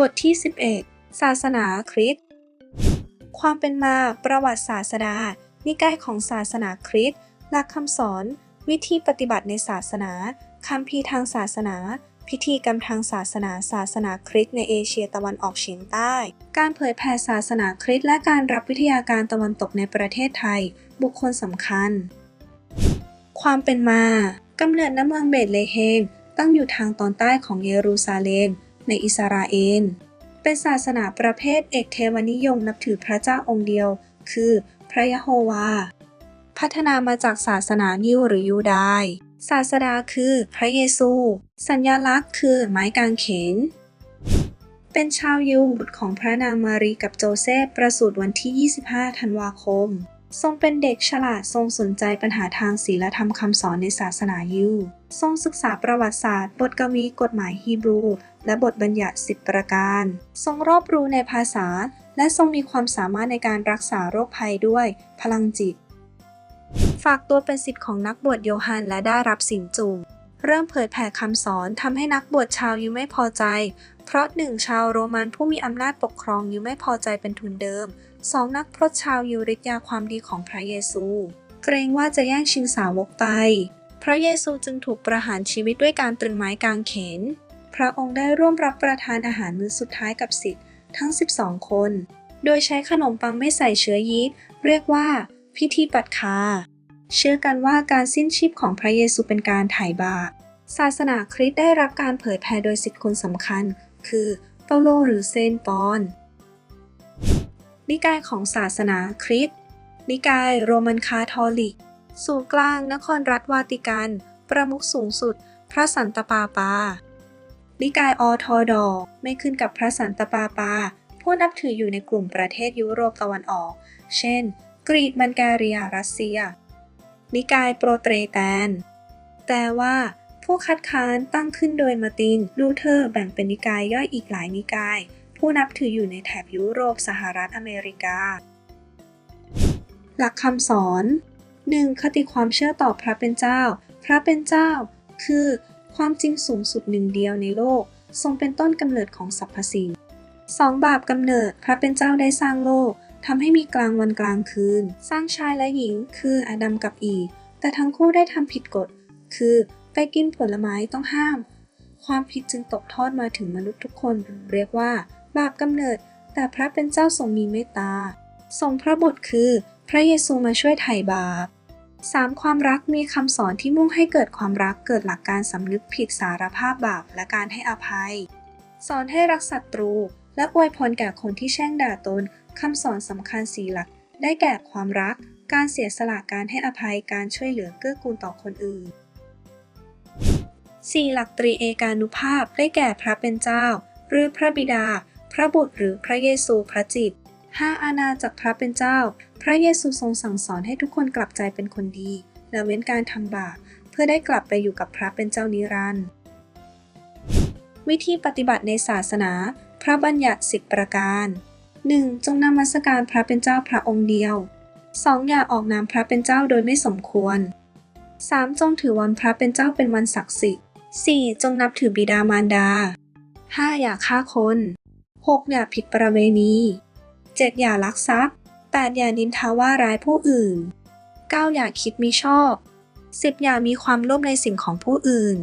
บทที่ 11 ศาสนาคริสต์ความเป็นมาประวัติศาสดา นิกายของศาสนาคริสต์หลักคำสอน วิธีปฏิบัติในศาสนาคัมภีทางศาสนา พิธีกรรมทางศาสนาศาสนาคริสต์ในเอเชียตะวันออกเฉียงใต้ การเผยแผ่ศาสนาคริสต์และการรับวิทยาการตะวันตกในประเทศไทย บุคคลสำคัญ ความเป็นมากำเนิดน้ำเมืองเบธเลเฮมตั้งอยู่ทางตอนใต้ของเยรูซาเล็ม ในอิสราเอล เป็นศาสนาประเภทเอกเทวนิยมนับถือพระเจ้าองค์เดียว คือพระยะโฮวา พัฒนามาจากศาสนายิวหรือยูดายศาสดาคือพระเยซู สัญลักษณ์คือไม้กางเขน เป็นชาวยิวบุตรของพระนางมารีกับโจเซฟประสูติวันที่ 25 ธันวาคม ทรงเป็นเด็กฉลาดทรงสนใจปัญหาทางศีลธรรมคำสอนในศาสนายิว ทรงศึกษาประวัติศาสตร์ บทกวีกฎหมายฮีบรู และบทบัญญัติสิบประการ ทรงรอบรู้ในภาษา และทรงมีความสามารถในการรักษาโรคภัยด้วย พลังจิต ฝากตัวเป็นศิษย์ของนักบวชโยฮันและได้รับสินจูงเริ่มเผยแผ่คำสอนทำให้นักบวชชาวยิวไม่พอใจ เพราะหนึ่งชาวโรมันผู้มีอำนาจปกครองยิวไม่พอใจเป็นทุนเดิมสองนักพรตชาวยิวริษยาความดีของพระเยซู เกรงว่าจะแย่งชิงสาวกไป พระเยซูจึงถูกประหารชีวิตด้วยการตรึงไม้กางเขน พระองค์ได้ร่วมรับประทานอาหารมื้อสุดท้ายกับศิษย์ทั้ง 12 คน โดยใช้ขนมปังไม่ใส่เชื้อยีสต์เรียกว่า พิธีปัดคา เชื่อกันว่าการสิ้นชีพของพระเยซูเป็นการไถ่บาปศาสนาคริสต์ได้รับการเผยแผ่โดยศิษย์คนสำคัญ คือเปาโลหรือเซนปอน นิกายของศาสนาคริสต์นิกายโรมันคาทอลิก ศูนย์กลางนครรัฐวาติกัน ประมุขสูงสุด พระสันตะปาปา นิกายออร์โทดอไม่ขึ้นกับพระสันตปาปา ผู้นับถืออยู่ในกลุ่มประเทศยุโรปตะวันออก เช่น กรีกบัลแกเรียรัสเซีย นิกายโปรเตรแตน แต่ว่าผู้คัดค้านตั้งขึ้นโดยมาตินลูเทอร์แบ่งเป็นนิกายย่อยอีกหลายนิกาย ผู้นับถืออยู่ในแถบยุโรปสหรัฐอเมริกา หลักคำสอน 1. คติความเชื่อต่อพระเป็นเจ้า พระเป็นเจ้า คือ ความจริงสูงสุดหนึ่งเดียวในโลก ทรงเป็นต้นกำเนิดของสรรพสิ่ง 2. บาปกำเนิด พระเป็นเจ้าได้สร้างโลกทำให้มีกลางวันกลางคืน สร้างชายและหญิง คืออาดัมกับอีฟแต่ทั้งคู่ได้ทำผิดกฎ คือไปกินผลไม้ต้องห้าม ความผิดจึงตกทอดมาถึงมนุษย์ทุกคน เรียกว่า บาปกำเนิด แต่พระเป็นเจ้าทรงมีเมตตาทรงพระบุตรคือ พระเยซูมาช่วยไถ่บาป 3. ความรักมีคำสอนที่มุ่งให้เกิดความรักเกิดหลักการสำนึกผิดสารภาพบาปและการให้อภัย สอนให้รักศัตรู และอวยพรแก่คนที่แช่งด่าตนคำสอนสำคัญสี่หลัก ได้แก่ความรัก การเสียสละการให้อภัยการช่วยเหลือเกื้อกูลต่อคนอื่น 4. หลักตรีเอกานุภาพได้แก่พระเป็นเจ้า หรือพระบิดา พระบุตรหรือพระเยซูพระจิต 5. อาณาจักรพระเป็นเจ้า พระเยซูทรงสั่งสอนให้ทุกคนกลับใจเป็นคนดี และเว้นการทำบาปเพื่อได้กลับไปอยู่กับพระเป็นเจ้านิรันดร์วิธีปฏิบัติในศาสนา พระบัญญัติสิบประการ 1. จงนมัสการพระเป็นเจ้าพระองค์เดียว 2. อย่าออกนามพระเป็นเจ้าโดยไม่สมควร 3. จงถือวันพระเป็นเจ้าเป็นวันศักดิ์สิทธิ์ 4. จงนับถือบิดามารดา 5. อย่าฆ่าคน 6. อย่าผิดประเวณี 7. อย่าลักทรัพย์ 8. อย่านินทาว่าร้ายผู้อื่น 9. อย่าคิดมิชอบ 10. อย่ามีความโลภในสิ่งของผู้อื่น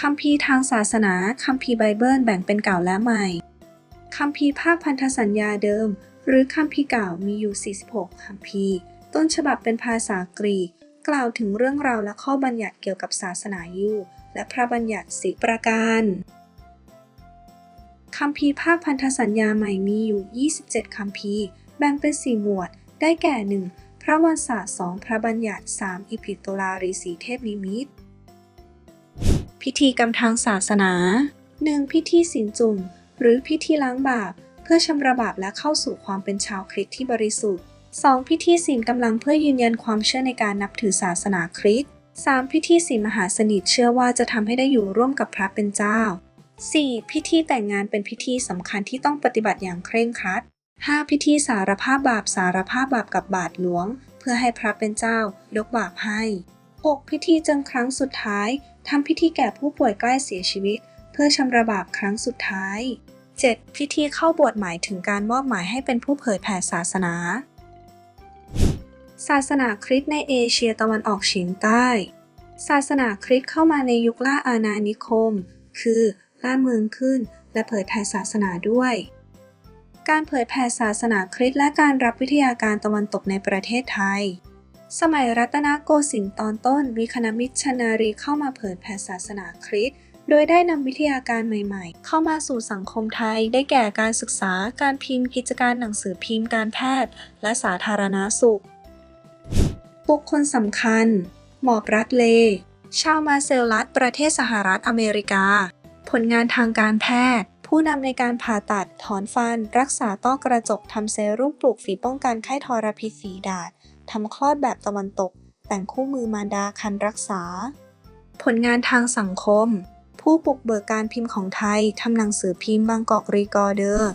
คัมภีร์ทางศาสนาคัมภีร์ไบเบิลแบ่งเป็นเก่าและใหม่คัมภีร์ภาคพันธสัญญาเดิม หรือคัมภีร์เก่ามีอยู่ 46คัมภีร์ต้นฉบับเป็นภาษากรีก กล่าวถึงเรื่องราวและข้อบัญญัติเกี่ยวกับศาสนายิวและพระบัญญัติสิประการ คัมภีร์ภาคพันธสัญญาใหม่มีอยู่ 27 คัมภีร์ แบ่งเป็น 4 หมวด ได้แก่ 1. พระวันศาสตร์ 2. พระบัญญัติ 3. อิพิโตลารีสีเทพนิมิต พิธีกรรมทางศาสนา 1. พิธีศีลจุ่ม หรือพิธีล้างบาป เพื่อชำระบาปและเข้าสู่ความเป็นชาวคริสต์ที่บริสุทธิ์ 2. พิธีศีลกำลังเพื่อยืนยันความเชื่อในการนับถือศาสนาคริสต์ 3. พิธีศีลมหาสนิทเชื่อว่าจะทำให้ได้อยู่ร่วมกับพระเป็นเจ้า 4. พิธีแต่งงานเป็นพิธีสำคัญที่ต้องปฏิบัติอย่างเคร่งครัด 5. พิธีสารภาพบาปสารภาพบาปกับบาทหลวง เพื่อให้พระเป็นเจ้ายกบาปให้ 6. พิธีจิมครั้งสุดท้ายทำพิธีแก่ผู้ป่วยใกล้เสียชีวิตเพื่อพื่อชำระบาปครั้งสุดท้าย 7. พิธีเข้าบวชหมายถึงการมอบหมายให้เป็นผู้เผยแผ่ศาสนา ศาสนาคริสต์ในเอเชียตะวันออกเฉียงใต้ ศาสนาคริสต์เข้ามาในยุคล่าอาณานิคม คือ ล่าเมืองขึ้น และเผยแผ่ศาสนาด้วย การเผยแผ่ศาสนาคริสต์และการรับวิทยาการตะวันตกในประเทศไทย สมัยรัตนโกสินทร์ตอนต้นมีคณะมิชชันนารีเข้ามาเผยแผ่ศาสนาคริสต์โดยได้นำวิทยาการใหม่ๆ เข้ามาสู่สังคมไทย ได้แก่การศึกษา การพิมพ์ กิจการหนังสือพิมพ์ การแพทย์ และสาธารณาสุข บุคคลสำคัญ หมอบรัดเล ชาวมาเซลลัสประเทศสหรัฐอเมริกา ผลงานทางการแพทย์ ผู้นำในการผ่าตัดถอนฟัน รักษาต้อกระจกทำเซรุ่มปลูกฝีป้องกันไข้ทรพิษฝีดาษทำคลอดแบบตะวันตก แต่งคู่มือมารดาคันรักษา ผลงานทางสังคม ผู้ปลุกเบิกการพิมพ์ของไทยทำหนังสือพิมพ์บางกอกรีกอร์เดอร์